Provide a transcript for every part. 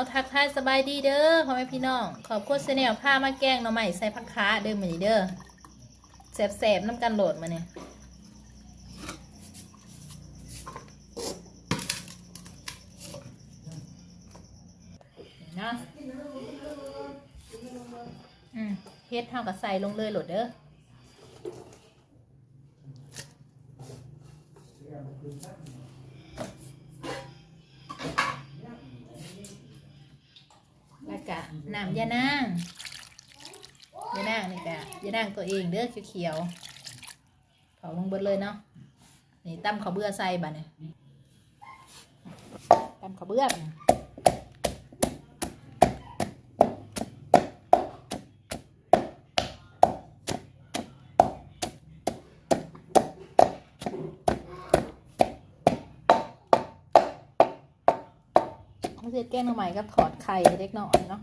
าทักทายสบายดีเด้อพ่อแม่พี่น้อง ขอบคุณเสนลผ้ามาแกงหน่อใหม่ใส่ผักค้าเด้อมือนี้เด้อแสบๆน้ำกันโหลดมาเนี่ยนะอืมเฮ็ดเท่ากับใส่ลงเลยโหลดเด้อ แล้วก็น้ำยานางยานางนี่กะยานางตัวเองเด้อเขียวๆเผาลงเบิดเลยเนาะนี่ตั้มข้าวเบื่อใส่บะเนี่ยตั้มข้าวเบื่อ เขาเสร็จแกงน่อใหม่กับถอดไข่เล็กน้อยเนาะ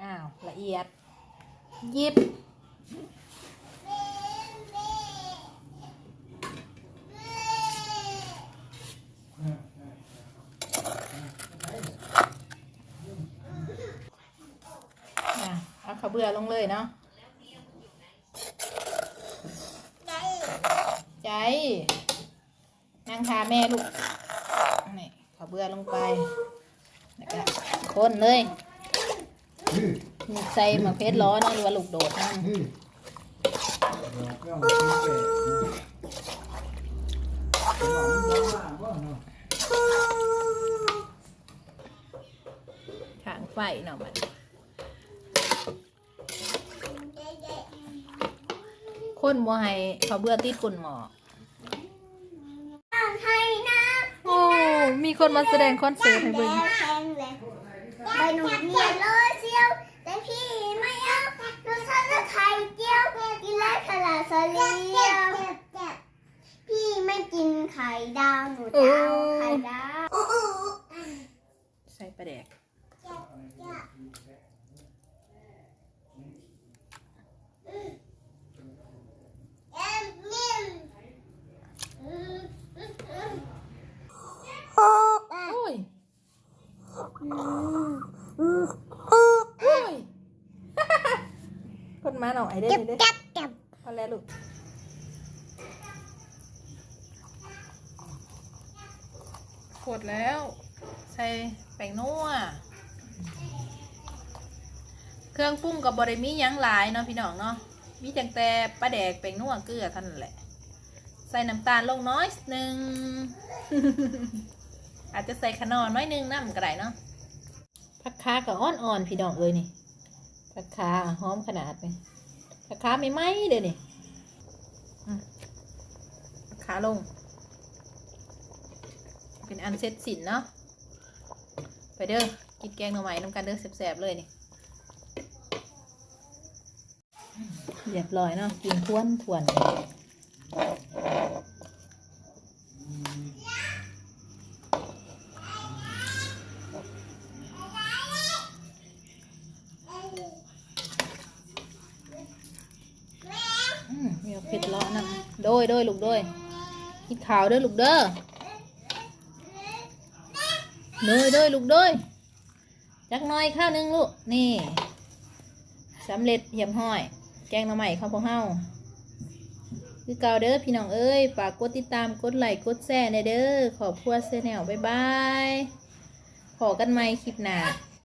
อ้าวละเอียดยิบ อะเอา ข้าวเบื่อลงเลยเนาะใจ นั่งทาแม่ลูก นี่ข้าวเบื่อลงไปแล้วก็คนเลยใส่มะเขือร้อนนะหรือว่าลูกโดดนั่นขางไฟเนาะมัน คนบ่ให้เขาวเบื่อติดกุนหมอให้นะโอ้มีคนมาแสดงคอนเสิร์ตให้เบิ่งแพงเลยไปหนูเนียนเลยเชียวแต่พี่ไม่เอาหนูชอบแต่ไข่เจียวกินแล้วขลาสเลียวพี่ไม่กินไข่ดาวหนูจะเอาไข่ดาว ใส่ปลาแดก เอ็มนิ่ม โอ้ย โอ้ย คน มาหน่อยได้เลยเด้จับจับพอแล้วลูกกดแล้ว ใส่แป้งนัวเครื่องปรุงกับบริมีหยังหลายเนาะพี่น้องเนาะมีจังแต่ปลาแดกแป้งนัวเกลือเท่านั้นแหละ ใส่น้ำตาลลงน้อยหนึ่งอาจจะใส่ขนอนน้อยหนึงน้ำก็ได้เนาะผักคากับอ่อนๆพี่น้องเอ้ยนี่ผักคาหอมขนาดนี่ผัก ขาไม่ไหมเดี๋ยวนี่ขาลง เป็นอันเสร็จสินเนาะ ไปเด้อ กินแกงหน่อไม้น้ำกันเด้อแสบๆเลยนี่ เรียบร้อยเนาะ กินทวนทวนๆ อืมมีเผ็ดร้อนนะโดยโดยลูกโดยกินขาวเด้อลูกเด้อโดยโดยลูกโดยจักน้อยข้าวหนึงลูกนี่สำเร็จเยี่ยมห้อย แกงหน่อใหม่ข้าวพวกเฮาคือเก่าเด้อพี่น้องเอ้ยฝากกดติดตามกดไลค์กดแชร์ในเด้อขอบคุณเซแนลบ๊ายบายขอกันใหม่คลิปหน้า